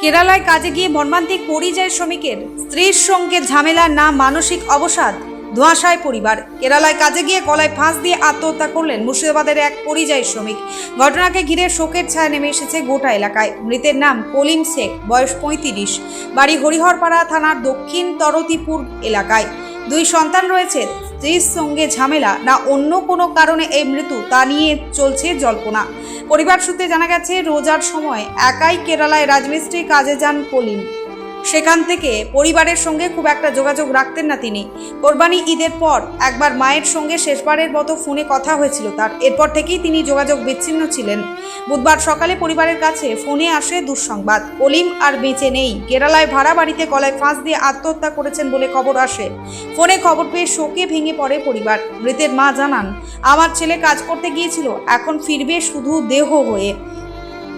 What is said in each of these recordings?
কেরালায় কাজে গিয়ে মর্মান্তিক পরিযায়ী শ্রমিকের স্ত্রীর সঙ্গে ঝামেলা না মানসিক অবসাদ, ধোঁয়াশায় পরিবার। কেরালায় কাজে গিয়ে গলায় ফাঁস দিয়ে আত্মহত্যা করলেন মুর্শিদাবাদের এক পরিযায়ী শ্রমিক। ঘটনাকে ঘিরে শোকের ছায়া নেমে এসেছে গোটা এলাকায়। মৃতের নাম কলিম শেখ, বয়স পঁয়ত্রিশ। বাড়ি হরিহরপাড়া থানার দক্ষিণ তরতিপুর এলাকায়। দুই সন্তান রয়েছে। স্ত্রীর সঙ্গে ঝামেলা না অন্য কোনো কারণে এই মৃত্যু তা নিয়ে চলছে জল্পনা। পরিবার সূত্রে জানা গেছে, রোজার সময় একাই কেরালায় রাজমিস্ত্রি কাজে যান কলিম সেখান থেকে পরিবারের সঙ্গে খুব একটা যোগাযোগ রাখতেন না তিনি। কোরবানি ঈদের পর একবার মায়ের সঙ্গে শেষবারের মতো ফোনে কথা হয়েছিল তার। এরপর থেকেই তিনি যোগাযোগ বিচ্ছিন্ন ছিলেন। বুধবার সকালে পরিবারের কাছে ফোনে আসে দুঃসংবাদ। কলিম আর বেঁচে নেই। কেরালায় ভাড়া বাড়িতে গলায় ফাঁস দিয়ে আত্মহত্যা করেছেন বলে খবর আসে। ফোনে খবর পেয়ে শোকে ভেঙে পড়ে পরিবার। মৃতের মা জানান, আমার ছেলে কাজ করতে গিয়েছিল, এখন ফিরবে শুধু দেহ হয়ে।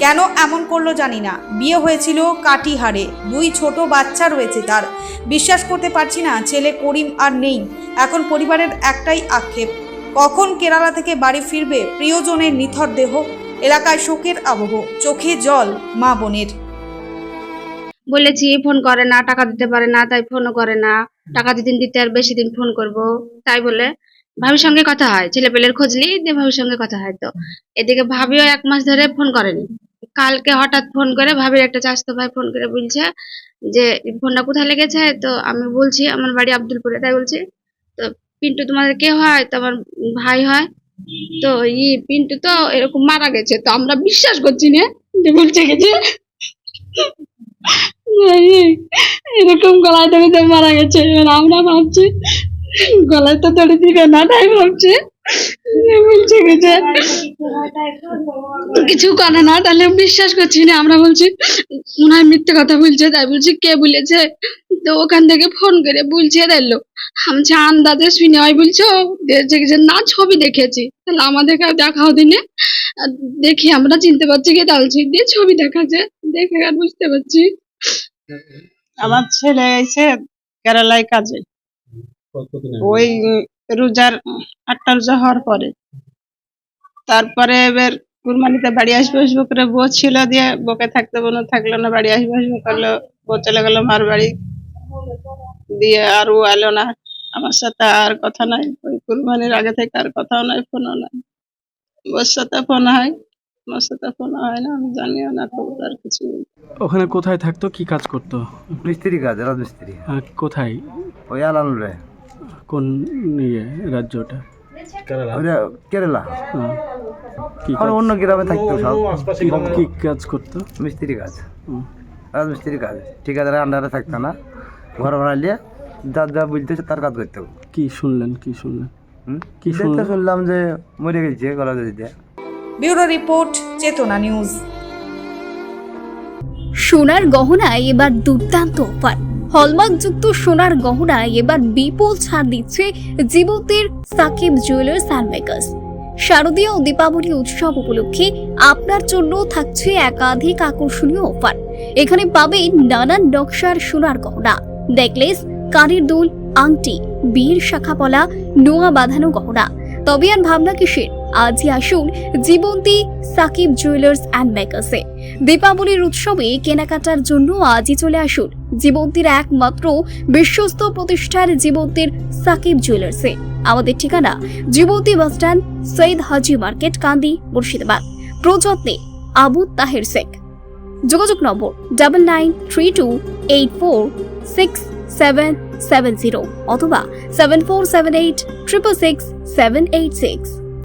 কেন এমন করল জানি না। বিয়ে হয়েছিল কাটিহারে। দুই ছোট বাচ্চা রয়েছে তার। বিশ্বাস করতে পারছি না, ছেলে করিম আর নেই। এখন পরিবারের একটাই আক্ষেপ। কখন কেরালা থেকে বাড়ি ফিরবে? প্রিয়জনের নিথর দেহ। এলাকায় শোকের আবহ। চোখে জল, মা বোনের। বলেছি, ফোন করে না, টাকা দিতে পারে না, তাই ফোনও করে না। টাকা যেদিন দিতে আর বেশি দিন ফোন করব। তাই বলে ভাবির সঙ্গে কথা হয়। ছেলে পেলের খোঁজলি দিয়ে ভাবির সঙ্গে কথা হয় তো। এদিকে ভাবিও এক মাস ধরে ফোন করেনি। কালকে হঠাৎ ফোন করে ভাবির একটা চাষতো ভাই ফোন করে বলছে যে, ফোনটা কোথায় লেগেছে? তো আমি বলছি, আমার বাড়ি আব্দুলপুরে, তাই বলছি, তো পিন্টু তোমাদের কে হয়? তো আমার ভাই হয়। তো ই পিন্টু তো এরকম মারা গেছে। তো আমরা বিশ্বাস করছি না। বলছে গেছে এরকম গলায় দড়িতে মারা গেছে। আমরা ভাবছি, গলায় তো দড়ি দিবে না, তাই ভাবছি। বলছে কিছু করে না তাহলে বিশ্বাস করছি না আমরা বলছি মনে হয় মিথ্যে কথা বলছে তাই বলছি কে বলেছে? তো ওখান থেকে ফোন করে বলছে দিল আমি আন্দাজে শুনে হয় বলছো দেখছে যে না ছবি দেখেছি তাহলে আমাদেরকে আর দেখাও দিনে আর দেখি আমরা চিনতে পারছি কি তাহলে দিয়ে ছবি দেখাচ্ছে দেখে আর বুঝতে পারছি। আমার ছেলে এসে কেরালায় কাজে। ওই রোজার আটটা রোজা হওয়ার পরে। তারপরে এবার কুরবানিতে বাড়ি আসবে আসব করে বউ ছিল দিয়ে বকে থাকতে বোনো থাকল না বাড়ি আসবে আসব করল বউ চলে গেলো মার বাড়ি। দিয়ে আর ও এলো না। আমার সাথে আর কথা নাই ওই কুরবানির আগে থেকে আর কথাও নাই ফোনও নাই। ওর সাথে ফোন হয় আমার সাথে ফোন হয় না আমি জানিও না খবর আর কিছু ওখানে কোথায় থাকতো কি কাজ করতো? মিস্ত্রি কাজ রাজমিস্ত্রি। কোথায়? ওই আলানুরে কোন ইয়ে রাজ্যটা? ওইটা কেরালা। হ্যাঁ। কি আর অন্য গ্রামে থাকতো সব। কি- কি কাজ করতো? মিস্ত্রি কাজ। হুম। রাজমিস্ত্রি কাজ। ঠিকাদারের আন্ডারে থাকতো না। ঘর ভাড়া নিয়ে যা যা বুঝতেছে তার কাজ করতে কি শুনলেন কি শুনলেন? হুম? কি শুনলেন? শুনলাম যে মরে গেছে গলা দিয়ে ব্যুরো রিপোর্ট চেতনা নিউজ। সোনার গহনায় এবার দুর্দান্ত অফার। হলমার্কযুক্ত সোনার গহনায় এবার বিপুল ছাড় দিচ্ছে জীবতের সাকিব জুয়েলার্স অ্যান্ড মেকার্স শারদীয় দীপাবলি উৎসব উপলক্ষে আপনার জন্য থাকছে একাধিক আকর্ষণীয় অফার। এখানে পাবেন নানান নকশার সোনার গহনা নেকলেস কানের দুল, আংটি, বীর শাখাপলা, নোয়া বাঁধানো গহনা তবে আর ভাবনা কিসের? আজই আসুন জীবন্তী সাকিব জুয়েলার্স অ্যান্ড মেকার্সে। দীপাবলির উৎসবে কেনাকাটার জন্য আজই চলে আসুন জীবন্তীর একমাত্র বিশ্বস্ত প্রতিষ্ঠার জীবন্তীর সাকিব জুয়েলার্সে। আমাদের ঠিকানা Jibanti bus stand Syed Haji market, Kandi, Murshidabad. প্রযত্নে Abu Taher Sheikh. যোগাযোগ number double nine three two eight four six seven seven zero অথবা seven four seven eight triple six seven eight six